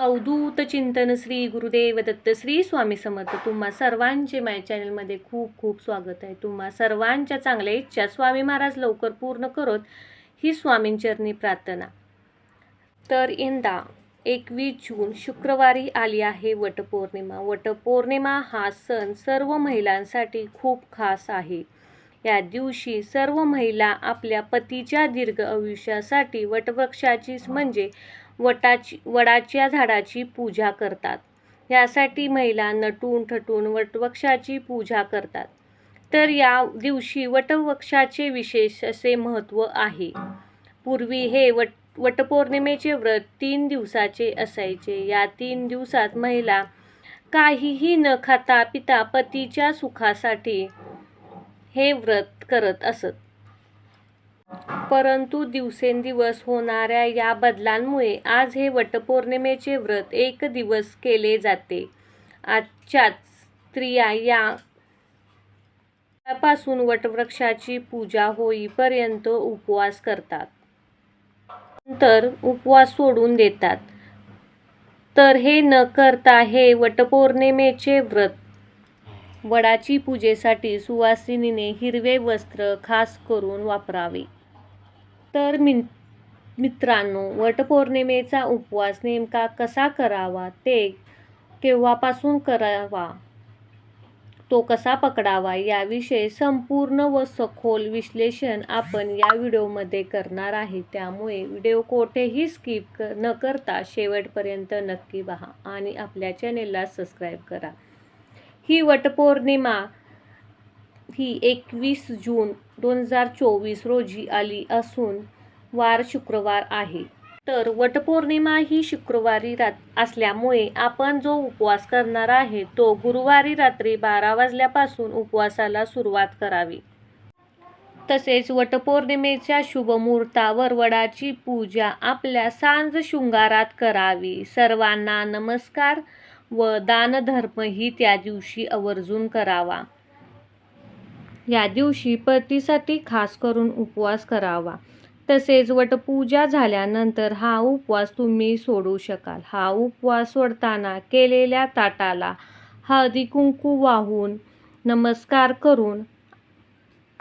अवधूत चिंतन श्री गुरुदेव दत्त श्री स्वामी समर्थ. तुम्हा सर्वांचे माझ्या चॅनलमध्ये खूप खूप स्वागत आहे. तुम्हा सर्वांच्या चांगल्या इच्छा स्वामी महाराज लवकर पूर्ण करत ही स्वामींचरणी प्रार्थना. तर यंदा एकवीस जून शुक्रवारी आली आहे वटपौर्णिमा. वटपौर्णिमा हा सण सर्व महिलांसाठी खूप खास आहे. या दिवशी सर्व महिला आपल्या पतीच्या दीर्घ आयुष्यासाठी वटवृक्षाची म्हणजे वटाची वडाच्या झाडाची पूजा करतात. यासाठी महिला नटून ठटून वटवृक्षाची पूजा करतात. तर या दिवशी वटवृक्षाचे विशेष असे महत्त्व आहे. पूर्वी हे वट वटपौर्णिमेचे व्रत तीन दिवसाचे असायचे. या तीन दिवसात महिला काहीही न खाता पिता पतीच्या सुखासाठी हे व्रत करत असत. परंतु दिवसेंदिवस होणाऱ्या या बदलांमुळे आज हे वटपौर्णिमेचे व्रत एक दिवस केले जाते. आजच्याच स्त्रिया या पासून वटवृक्षाची पूजा होईपर्यंत उपवास करतात. नंतर उपवास सोडून देतात. तर हे न करता हे वटपौर्णिमेचे व्रत वडाची पूजेसाठी सुवासिनीने हिरवे वस्त्र खास करून वापरावे. तर मिन मित्रांनो वटपौर्णिमेचा उपवास नेमका कसा करावा ते केव्हापासून करावा तो कसा पकडावा याविषयी संपूर्ण व सखोल विश्लेषण आपण या व्हिडिओमध्ये करणार आहे. त्यामुळे व्हिडिओ कोठेही स्किप क न करता शेवटपर्यंत नक्की पहा आणि आपल्या चॅनेलला सबस्क्राईब करा. ही वटपौर्णिमा ही एकवीस जून दोन हजार चोवीस रोजी आली असून वार शुक्रवार आहे. तर वटपौर्णिमा ही शुक्रवारी रात असल्यामुळे आपण जो उपवास करणार आहे तो गुरुवारी रात्री बारा वाजल्यापासून उपवासाला सुरुवात करावी. तसेच वटपौर्णिमेच्या शुभमुहूर्तावर वडाची पूजा आपल्या सांज शृंगारात करावी. सर्वांना नमस्कार. व दानधर्मही त्या दिवशी आवर्जून करावा. या दिवशी पतीसाठी खास करून उपवास करावा. तसेच वटपूजा झाल्यानंतर हा उपवास तुम्ही सोडू शकाल. हा उपवास सोडताना केलेल्या ताटाला हळदी कुंकू वाहून नमस्कार करून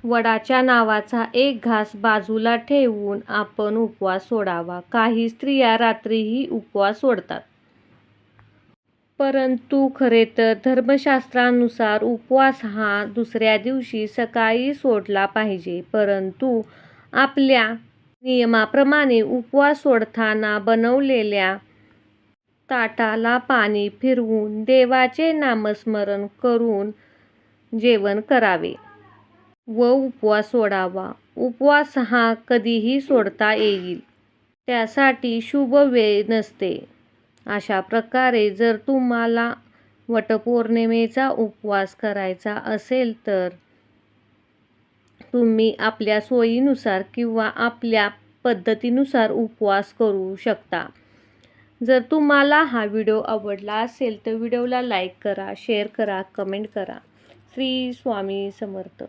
वडाच्या नावाचा एक घास बाजूला ठेवून आपण उपवास सोडावा. काही स्त्रिया रात्रीही उपवास सोडतात. परंतु खरे तर धर्मशास्त्रानुसार उपवास हा दुसऱ्या दिवशी सकाळी सोडला पाहिजे. परंतु आपल्या नियमाप्रमाणे उपवास सोडताना बनवलेल्या ताटाला पाणी फिरवून देवाचे नामस्मरण करून जेवण करावे व उपवास सोडावा. उपवास हा कधीही सोडता येईल. त्यासाठी शुभ वेळ नसते. अशा प्रकारे जर तुम्हाला वटपौर्णिमेचा उपवास करायचा असेल तर तुम्ही आपल्या सोयीनुसार किंवा आपल्या पद्धतीनुसार उपवास करू शकता. जर तुम्हाला हा व्हिडिओ आवडला असेल तर व्हिडिओला लाईक करा शेअर करा कमेंट करा. श्री स्वामी समर्थ.